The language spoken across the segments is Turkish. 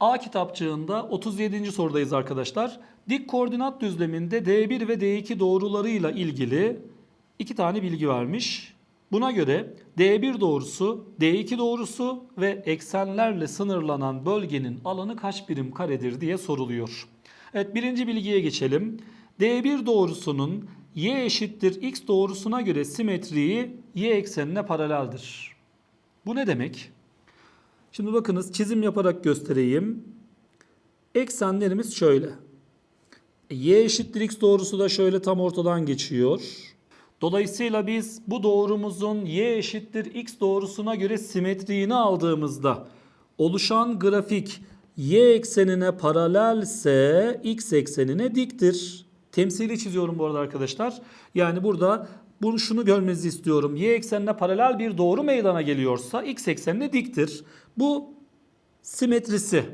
A kitapçığında 37. sorudayız arkadaşlar. Dik koordinat düzleminde D1 ve D2 doğrularıyla ilgili iki tane bilgi vermiş. Buna göre D1 doğrusu, D2 doğrusu ve eksenlerle sınırlanan bölgenin alanı kaç birim karedir diye soruluyor. Evet birinci bilgiye geçelim. D1 doğrusunun y eşittir x doğrusuna göre simetriği y eksenine paraleldir. Bu ne demek? Şimdi bakınız çizim yaparak göstereyim. Eksenlerimiz şöyle. Y eşittir x doğrusu da şöyle tam ortadan geçiyor. Dolayısıyla biz bu doğrumuzun y eşittir x doğrusuna göre simetriğini aldığımızda oluşan grafik y eksenine paralelse x eksenine diktir. Temsili çiziyorum bu arada arkadaşlar. Yani burada bunu şunu görmenizi istiyorum. Y eksenine paralel bir doğru meydana geliyorsa x eksenine diktir. Bu simetrisi.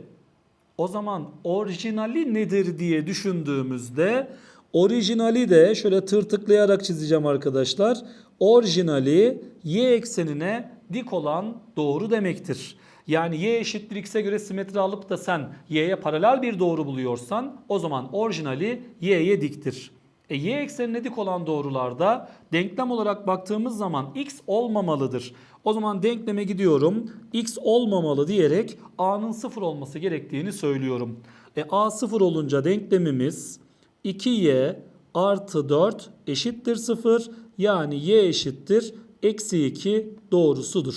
O zaman orijinali nedir diye düşündüğümüzde orijinali de şöyle tırtıklayarak çizeceğim arkadaşlar. Orijinali y eksenine dik olan doğru demektir. Yani y eşittir x'e göre simetri alıp da sen y'ye paralel bir doğru buluyorsan o zaman orijinali y'ye diktir. E, y eksenine dik olan doğrularda denklem olarak baktığımız zaman x olmamalıdır. O zaman denkleme gidiyorum. x olmamalı diyerek a'nın sıfır olması gerektiğini söylüyorum. E, a sıfır olunca denklemimiz 2y artı 4 eşittir 0 yani y eşittir eksi 2 doğrusudur.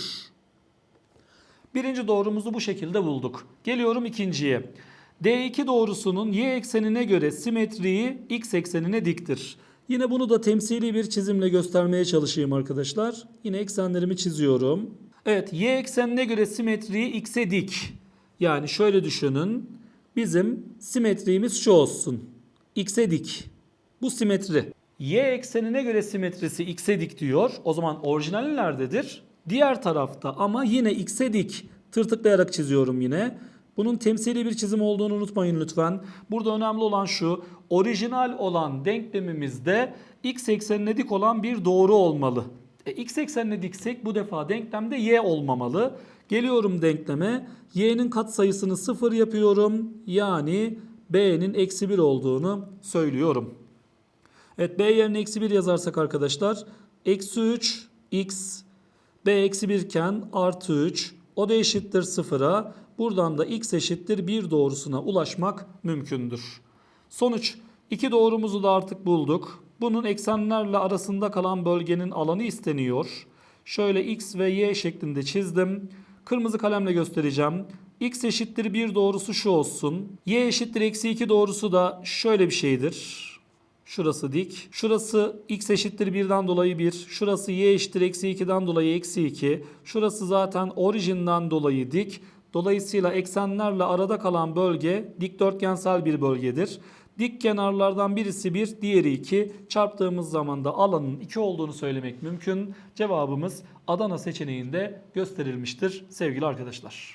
Birinci doğrumuzu bu şekilde bulduk. Geliyorum ikinciye. D2 doğrusunun y eksenine göre simetriği x eksenine diktir. Yine bunu da temsili bir çizimle göstermeye çalışayım arkadaşlar. Yine eksenlerimi çiziyorum. Evet y eksenine göre simetriği x'e dik. Yani şöyle düşünün. Bizim simetriğimiz şu olsun. X'e dik. Bu simetri. Y eksenine göre simetrisi x'e dik diyor. O zaman orijinali nerededir? Diğer tarafta ama yine x'e dik. Tırtıklayarak çiziyorum yine. Bunun temsili bir çizim olduğunu unutmayın lütfen. Burada önemli olan şu. Orijinal olan denklemimizde x eksenine dik olan bir doğru olmalı. E, x eksenine diksek bu defa denklemde y olmamalı. Geliyorum denkleme. y'nin katsayısını 0 yapıyorum. Yani b'nin eksi 1 olduğunu söylüyorum. Evet b yerine eksi 1 yazarsak arkadaşlar. Eksi 3 x b eksi 1 iken artı 3 o da eşittir 0'a. Buradan da x eşittir 1 doğrusuna ulaşmak mümkündür. Sonuç iki doğrumuzu da artık bulduk. Bunun eksenlerle arasında kalan bölgenin alanı isteniyor. Şöyle x ve y şeklinde çizdim. Kırmızı kalemle göstereceğim. x eşittir 1 doğrusu şu olsun. y eşittir eksi 2 doğrusu da şöyle bir şeydir. Şurası dik. Şurası x eşittir 1'den dolayı 1. Şurası y eşittir eksi 2'den dolayı eksi 2. Şurası zaten orijinden dolayı dik. Dolayısıyla eksenlerle arada kalan bölge dikdörtgensel bir bölgedir. Dik kenarlardan birisi 1, diğeri 2. Çarptığımız zaman da alanın 2 olduğunu söylemek mümkün. Cevabımız Adana seçeneğinde gösterilmiştir sevgili arkadaşlar.